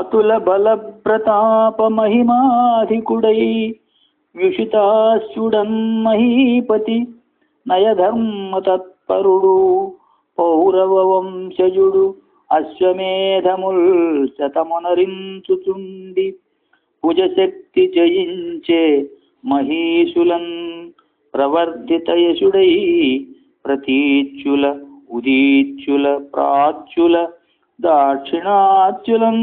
అతుల బల ప్రతాప మహిమాధికుడై వ్యుషితాశ్చుడన్ మహీపతి నయధర్మ తత్పరుడు పౌరవ వంశజుడు అశ్వమేధముల్ శతమునరించుచుండి భుజశక్తి జయించే మహీషులన్ ప్రవర్ధిత యశుడై ప్రతీచ్యుల ఉదీచ్యుల ప్రాచ్యుల దాక్షిణాచ్యులం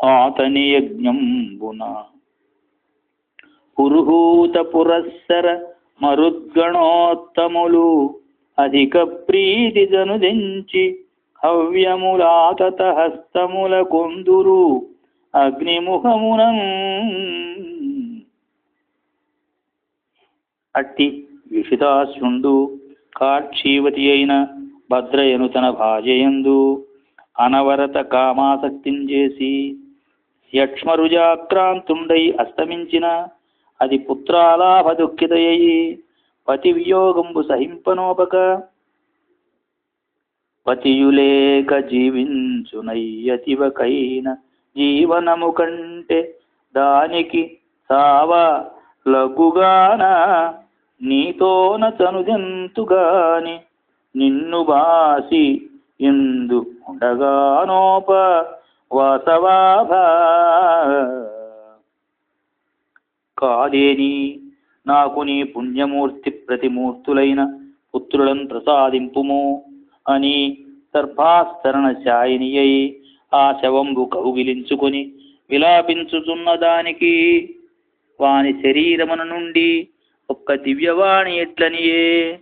ఆతని యజ్ఞంబున పురుహూత పురస్సర మరుద్గణోత్తములు అధిక ప్రీతి జనుదించి హవ్యములాతత హస్తముల కొందురు అగ్నిముఖమునం. అట్టి విషితాశుండు కాక్షీవతి అయిన భద్రయను తన భాజయందు అనవరత కామాసక్తించేసి యక్ష్మరుజాక్రాంతుండై అస్తమించిన అది పుత్రాలాభ దుఃఖితయ్యి పతి వియోగంబు సహింపనోపక పతియులేక జీవించునయ్యతివకైన జీవనము కంటే దానికి సావ లఘుగాన నీతోన చనుజంతుగాని నిన్ను బాసి ఎందు ఉండగానోప వాసవాభ. కాదేని నాకు నీ పుణ్యమూర్తి ప్రతిమూర్తులైన పుత్రులను ప్రసాదింపుము అని సర్భాస్తరణ శాయిని అయి ఆ శవంబు కౌగిలించుకొని విలాపించుచున్న దానికి వాని శరీరమున నుండి ఒక్క దివ్యవాణి ఎట్లనియే?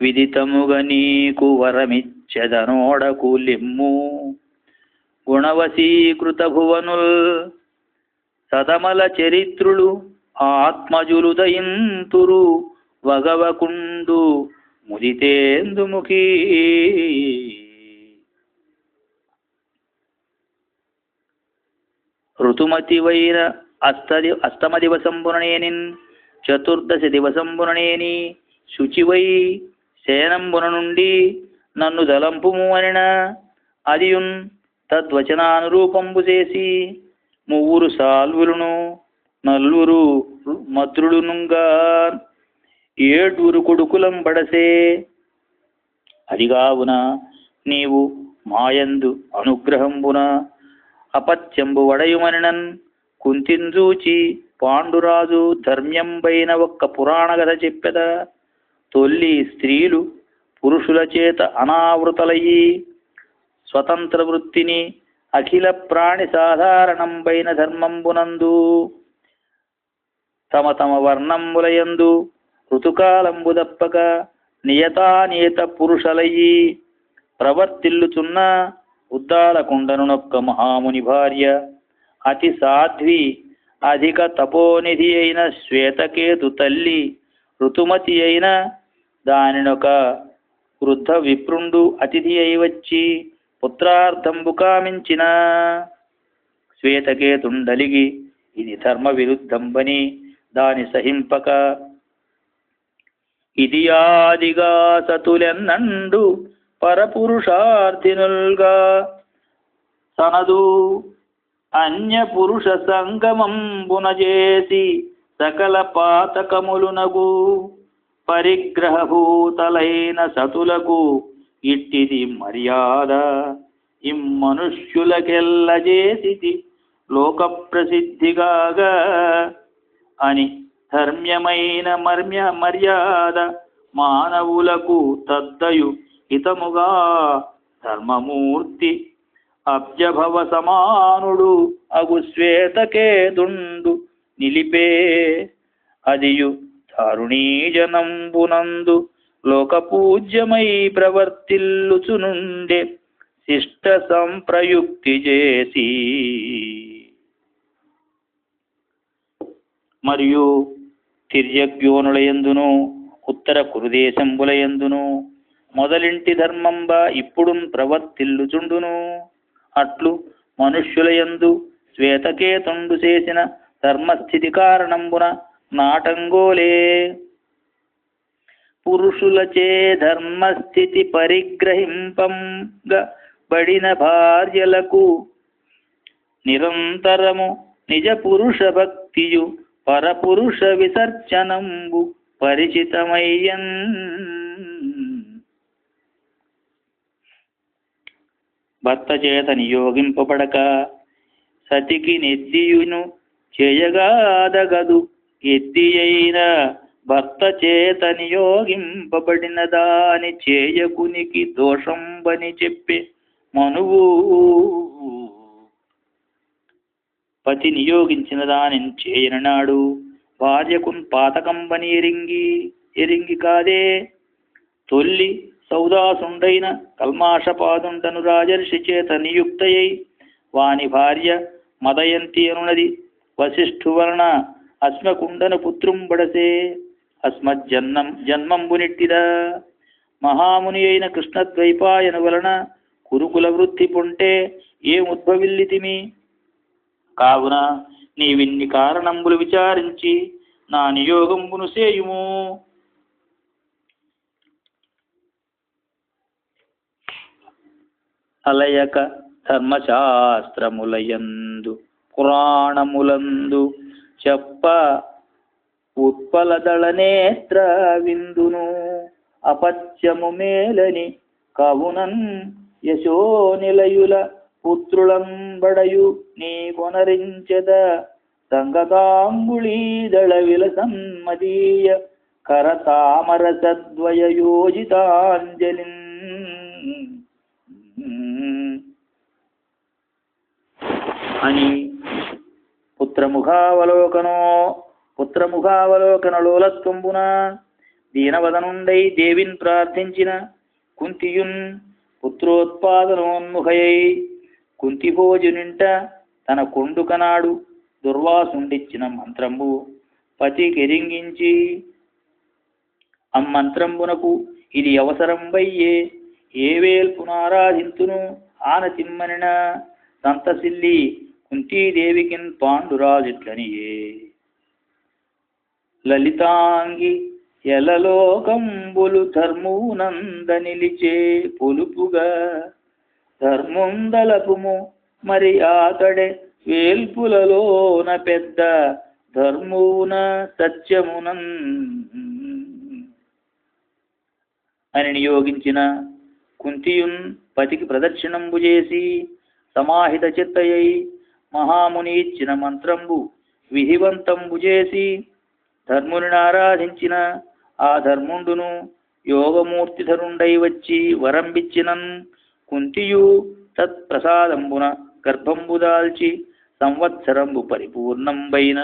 విదితముగ నీకు వరమిచ్చదనోడకు లిమ్ము. గుణవశీకృత భువనుల్ సదమల చరిత్రులు ఆత్మజులు దయింతురు వగవకుండు ముదితేందుముఖీ. ఋతుమతివైన అస్తది అష్టమ దివసంబుననేనిన్ చతుర్దశ దివసంబుననేని శుచివై శయనంబున నుండి నన్ను దలంపుము అనిన అదియున్ తద్వచనానురూపంబు చేసి మువ్వురు సాల్వులను నల్వురు మద్రులునుగా ఏడుగురు కొడుకులం బడసే అదిగావున నీవు మాయందు అనుగ్రహంబున అపత్యంబు వడయుమనినన్ కుంతింజూచి పాండురాజు ధర్మ్యంబైన ఒక్క పురాణ కథ చెప్పెద. తొల్లి స్త్రీలు పురుషుల చేత అనావృతలయ్యి. స్వతంత్ర వృత్తిని అఖిల ప్రాణి సాధారణంబైన ధర్మంబునందు. తమ తమ వర్ణంబులయందు ఋతుకాలంబు దప్పక నియతానియత పురుషలయ్యి. ప్రవర్తిల్లుచున్న ఉద్దాలకుండనునొక్క మహాముని భార్య. అతి సాధ్వి అధిక తపోనిధి అయిన శ్వేతకేతు తల్లి ఋతుమతి అయిన దానినొక వృద్ధ విప్రుండు అతిథి అయి వచ్చి పుత్రార్థంబు కామించిన. శ్వేతకేతుండలిగి ఇది ధర్మ విరుద్ధంబని దాని సహింపక ఇది ఆదిగా సతులెన్నండు పరపురుషార్థినుల్గా సనదు అన్యపురుష పురుష సంగమంబున సకల పాతకములునగు పరిగ్రహభూతలైన సతులకు ఇట్టిది మర్యాద. ఇమ్మనుష్యులకెల్ల చేసిది లోక ప్రసిద్ధిగాగా అని ధర్మ్యమైన మర్మ్య మర్యాద మానవులకు తద్దయు హితముగా ధర్మమూర్తి అబ్జభవ సమానుడు అగు శ్వేతకేతుండు నిలిపే అదియు దారుణీజనంబునందు లోకపూజ్యమై ప్రవర్తిల్లుచునుండే శిష్ట సంప్రయుక్తి చేసి. మరియు తిర్యగ్యోనులయందును ఉత్తర కురుదేశంబులయందును మొదలింటి ధర్మంబా ఇప్పుడు ప్రవర్తిల్లుచుండును. అట్లు మనుష్యులయందు శ్వేతకేతుండు చేసిన ధర్మస్థితి కారణంబున నాటంగోలే. పురుషులచే ధర్మస్థితి పరిగ్రహింపంగ బడిన భార్యలకు నిరంతరము నిజ పురుష భక్తియు పరపురుష విసర్జనంబు పరిచితమయ్యన్ భర్త చేత నియోగింపబడక సతికి నెత్తియును చేయగాదగదు. ఎత్తియైన అయిన భర్త చేత నియోగింపబడిన దాని చేయకునికి దోషంబని చెప్పి మనువు పతి నియోగించిన దాని చేయననాడు. భార్యకున్ పాతకంబని ఎరింగి ఎరింగి కాదే. తొల్లి సౌదాసుండైన కల్మాషపాదుండను రాజర్షి చేత నియుక్తయై వాని భార్య మదయంతి అనునది వశిష్ఠు వలన అస్మకుండను పుత్రుంబడసే అస్మజ్జన్మం జన్మంబునిట్టిదా మహాముని అయిన కృష్ణద్వైపాయను వలన కురుకుల వృత్తి పొంటే ఏముద్భవిల్లితిమి కావున నీవిన్ని కారణంబులు విచారించి నా నియోగంబును సేయుము అలయక ధర్మశాస్త్రములయందు పురాణములందు చెప్ప ఉత్పలదళ నేత్ర విందును అపత్యము మేలని కవునన్ యశోనిలయుల పుత్రులంబడయు నీ కొనరించెద సంగతాంబుళీదళ విలసన్మదీయ కరతామర సద్వయ యోజితాంజలిన్. అని పుత్రముఖావలోకనో పుత్రముఖావలోకన లోలత్వంబున దీనవదనుండై దేవిన్ ప్రార్థించిన కుంతియున్ పుత్రోత్పాదనోన్ముఖయై కుంతిభోజునింట తన కొండుకనాడు దుర్వాసుండిచ్చిన మంత్రంబు పతికెరింగించి అమ్మంత్రంబునకు ఇది అవసరంబయ్యే ఏ వేల్పునారాధింతును ఆనతిమ్మనిన సంతసిల్లి కుంతీదేవికిన్ పాండురాజిట్లనియే. లలితాంగి ఎలలోకంబులు ధర్మూనంద నిలిచే పొలుపుగా ధర్ముందలపుము మరి ఆతడే వేల్పులలోన పెద్ద ధర్మూన సత్యమునన్. అని నియోగించిన కుంతియున్ పతికి ప్రదక్షిణంబు చేసి సమాహిత చిత్తయై మహాముని ఇచ్చిన మంత్రంబు విధివంతంబు చేసి ధర్ముని ఆరాధించిన ఆ ధర్ముండును యోగమూర్తిధరుండై వచ్చి వరంబిచ్చినన్ కుంతియు తత్ప్రసాదంబున గర్భంబు దాల్చి సంవత్సరంబు పరిపూర్ణంబైన.